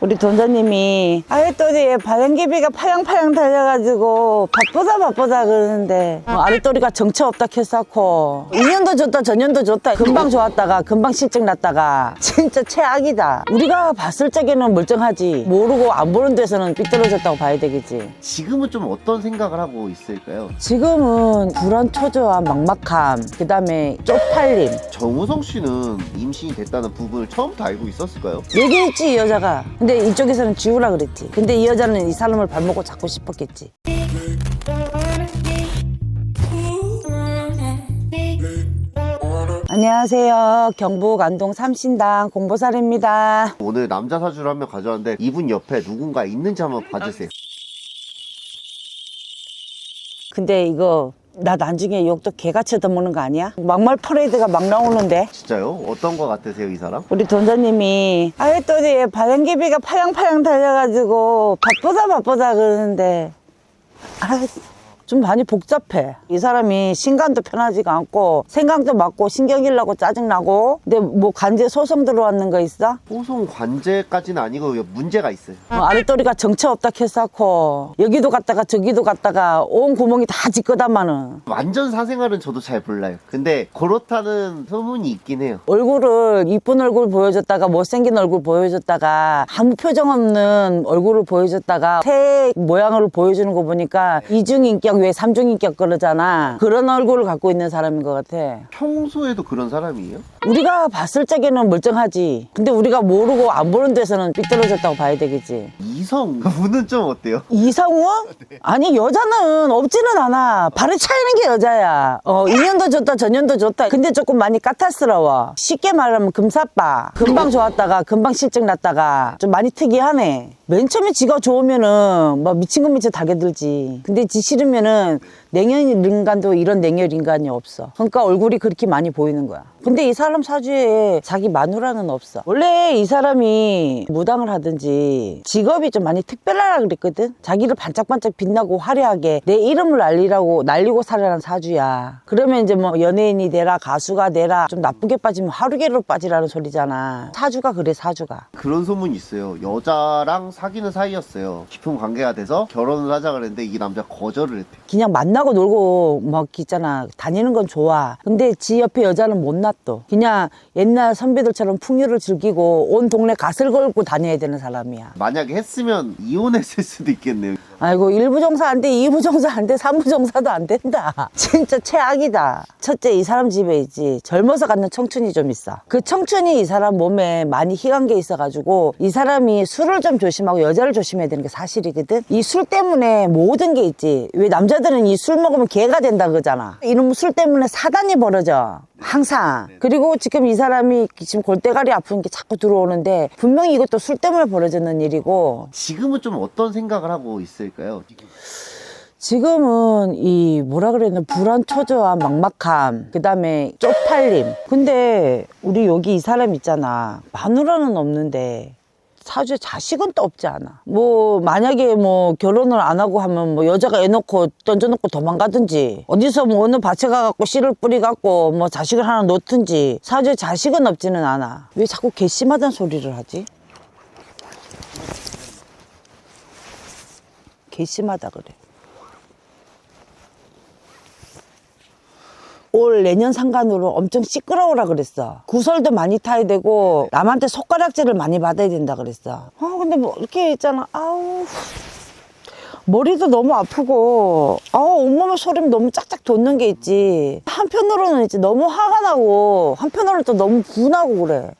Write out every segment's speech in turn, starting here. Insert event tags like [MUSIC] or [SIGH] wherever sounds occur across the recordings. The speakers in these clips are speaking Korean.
우리 돈사님이 아랫도리에 바람개비가 파양파양 달려가지고 바쁘다 바쁘다 그러는데. 뭐 아랫도리가 정처 없다 캐쌓고 2년도 좋다 전년도 좋다. 금방 좋았다가 금방 실증 났다가. 진짜 최악이다. 우리가 봤을 적에는 멀쩡하지. 모르고 안 보는 데서는 삐뚤어졌다고 봐야 되겠지. 지금은 좀 어떤 생각을 하고 있을까요? 지금은 불안 초조함 막막함 그 다음에 쪽팔림. 정우성 씨는 임신이 됐다는 부분을 처음부터 알고 있었을까요? 얘기했지 이 여자가. 근데 이쪽에서는 지우라 그랬지. 근데 이 여자는 이 사람을 발먹고 잡고 싶었겠지. 안녕하세요. 경북 안동 삼신당 공보살입니다. 오늘 남자 사주를 한 명 가져왔는데 이분 옆에 누군가 있는지 한번 봐주세요. 근데 이거 나 나중에 욕도 개같이 얻어먹는 거 아니야? 막말 퍼레이드가 막 나오는데 진짜요? 어떤 거 같으세요, 이 사람? 우리 돈사님이 아랫도리에 바람개비가 파양파양 달려가지고 바쁘다 바쁘다 그러는데 아, 좀 많이 복잡해 이 사람이 신간도 편하지가 않고 생각도 많고 신경질나고 짜증나고 근데 뭐 간제 소송 들어왔는 거 있어? 소송 관제까지는 아니고 문제가 있어요. 어, 아랫도리가 정처 없다 캐쌓고 여기도 갔다가 저기도 갔다가 온 구멍이 다 찌끄다마는 완전 사생활은 저도 잘 몰라요. 근데 그렇다는 소문이 있긴 해요. 얼굴을 이쁜 얼굴 보여줬다가 못생긴 얼굴 보여줬다가 아무 표정 없는 얼굴을 보여줬다가 새 모양을 보여주는 거 보니까 이중인격 왜 삼중인격 그러잖아. 그런 얼굴을 갖고 있는 사람인 것 같아. 평소에도 그런 사람이에요? 우리가 봤을 적에는 멀쩡하지. 근데 우리가 모르고 안 보는 데서는 삐뚤어졌다고 봐야 되겠지. 이성 [LAUGHS] 분은 좀 어때요? 이성우? 아니 여자는 없지는 않아. 발에 차이는 게 여자야. 어 2년도 좋다 전년도 좋다. 근데 조금 많이 까탈스러워. 쉽게 말하면 금사빠. 금방 좋았다가 금방 실증 났다가 좀 많이 특이하네. 맨 처음에 지가 좋으면은 뭐 미친 것 미쳐 달겨들지. 근데 지 싫으면은 그러면. 냉혈 인간도 이런 냉혈 인간이 없어. 그러니까 얼굴이 그렇게 많이 보이는 거야. 근데 이 사람 사주에 자기 마누라는 없어. 원래 이 사람이 무당을 하든지 직업이 좀 많이 특별하라 그랬거든. 자기를 반짝반짝 빛나고 화려하게 내 이름을 알리라고 날리고 살아라는 사주야. 그러면 이제 뭐 연예인이 되라 가수가 되라 좀 나쁘게 빠지면 하루개로 빠지라는 소리잖아. 사주가 그래 사주가. 그런 소문이 있어요. 여자랑 사귀는 사이였어요. 깊은 관계가 돼서 결혼을 하자 그랬는데 이 남자 거절을 했대요. 그냥 만나 고 놀고 막 있잖아. 다니는 건 좋아. 근데 지 옆에 여자는 못 놔둬. 그냥 옛날 선배들처럼 풍류를 즐기고 온 동네 갓을 걸고 다녀야 되는 사람이야. 만약에 했으면 이혼했을 수도 있겠네요. 아이고 일부 종사 안 돼, 이부 종사 안 돼, 삼부 종사도 안 된다. [LAUGHS] 진짜 최악이다. 첫째 이 사람 집에 있지 젊어서 갖는 청춘이 좀 있어. 그 청춘이 이 사람 몸에 많이 희간 게 있어가지고 이 사람이 술을 좀 조심하고 여자를 조심해야 되는 게 사실이거든. 이 술 때문에 모든 게 있지. 왜 남자들은 이 술 먹으면 개가 된다 그러잖아. 이놈 술 때문에 사단이 벌어져. 항상. 그리고 지금 이 사람이 지금 골대가리 아픈 게 자꾸 들어오는데 분명히 이것도 술 때문에 벌어졌는 일이고 지금은 좀 어떤 생각을 하고 있을까요? 지금은 이 뭐라 그랬나 불안 초조함 막막함 그다음에 쪽팔림 근데 우리 여기 이 사람 있잖아 마누라는 없는데 사주에 자식은 또 없지 않아. 뭐 만약에 뭐 결혼을 안 하고 하면 뭐 여자가 애 놓고 던져놓고 도망가든지 어디서 뭐 어느 밭에 가갖고 씨를 뿌리 갖고 뭐 자식을 하나 놓든지 사주에 자식은 없지는 않아. 왜 자꾸 괘씸하다는 소리를 하지? 괘씸하다 그래 올 내년 상간으로 엄청 시끄러우라 그랬어. 구설도 많이 타야 되고 남한테 손가락질을 많이 받아야 된다 그랬어. 아 근데 뭐 이렇게 있잖아. 아우 머리도 너무 아프고 아우 온몸에 소름이 너무 짝짝 돋는 게 있지. 한편으로는 이제 너무 화가 나고 한편으로는 또 너무 분하고 그래.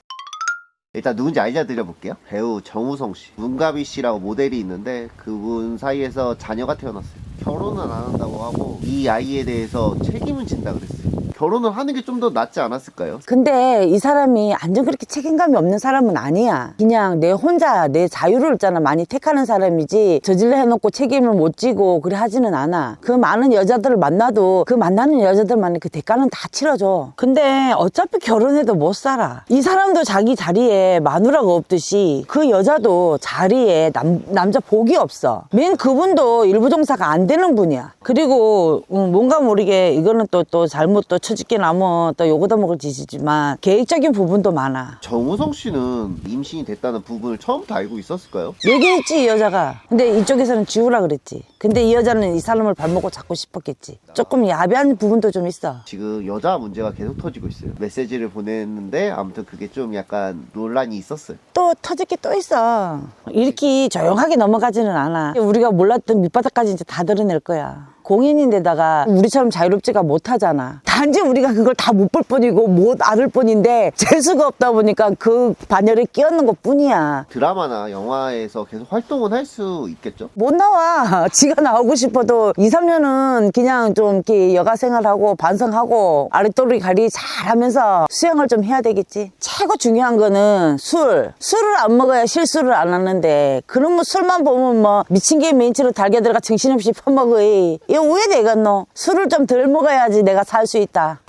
일단 누군지 알려 드려볼게요. 배우 정우성 씨, 문가비 씨라고 모델이 있는데 그분 사이에서 자녀가 태어났어요. 결혼은 안 한다고 하고 이 아이에 대해서 책임은 진다 그랬어요. 결혼을 하는 게 좀 더 낫지 않았을까요? 근데 이 사람이 완전 그렇게 책임감이 없는 사람은 아니야. 그냥 내 혼자 내 자유를 있잖아 많이 택하는 사람이지 저질러 해놓고 책임을 못 지고 그래 하지는 않아. 그 많은 여자들을 만나도 그 만나는 여자들만의 그 대가는 다 치러줘. 근데 어차피 결혼해도 못 살아. 이 사람도 자기 자리에 마누라가 없듯이 그 여자도 자리에 남, 남자 복이 없어. 맨 그분도 일부 종사가 안 되는 분이야. 그리고 음, 뭔가 모르게 이거는 또 또 잘못 또 처짓게 나면 또 요거도 먹을 짓이지만 계획적인 부분도 많아. 정우성 씨는 임신이 됐다는 부분을 처음부터 알고 있었을까요? 얘기했지 이 여자가 근데 이쪽에서는 지우라 그랬지 근데 이 여자는 이 사람을 밥 먹고 잡고 싶었겠지 조금 야비한 부분도 좀 있어 지금 여자 문제가 계속 터지고 있어요. 메시지를 보냈는데 아무튼 그게 좀 약간 논란이 있었어요. 또 터질 게 또 있어 이렇게 조용하게 넘어가지는 않아 우리가 몰랐던 밑바닥까지 이제 다 드러낼 거야 공인인데다가 우리처럼 자유롭지가 못하잖아 단지 우리가 그걸 다 못 볼 뿐이고 못 알을 뿐인데 재수가 없다 보니까 그 반열에 끼얹는 것 뿐이야 드라마나 영화에서 계속 활동은 할 수 있겠죠? 못 나와. [LAUGHS] 지가 나오고 싶어도 2, 3년은 그냥 좀 이렇게 여가 생활하고 반성하고 아랫도리 가리 잘 하면서 수영을 좀 해야 되겠지. 최고 중요한 거는 술. 술을 안 먹어야 실수를 안 하는데 그런 뭐 술만 보면 뭐 미친 개 멘치로 달게 들어가 정신없이 퍼먹어. 이 거왜 되겠노? 술을 좀 덜 먹어야지 내가 살 수 있다.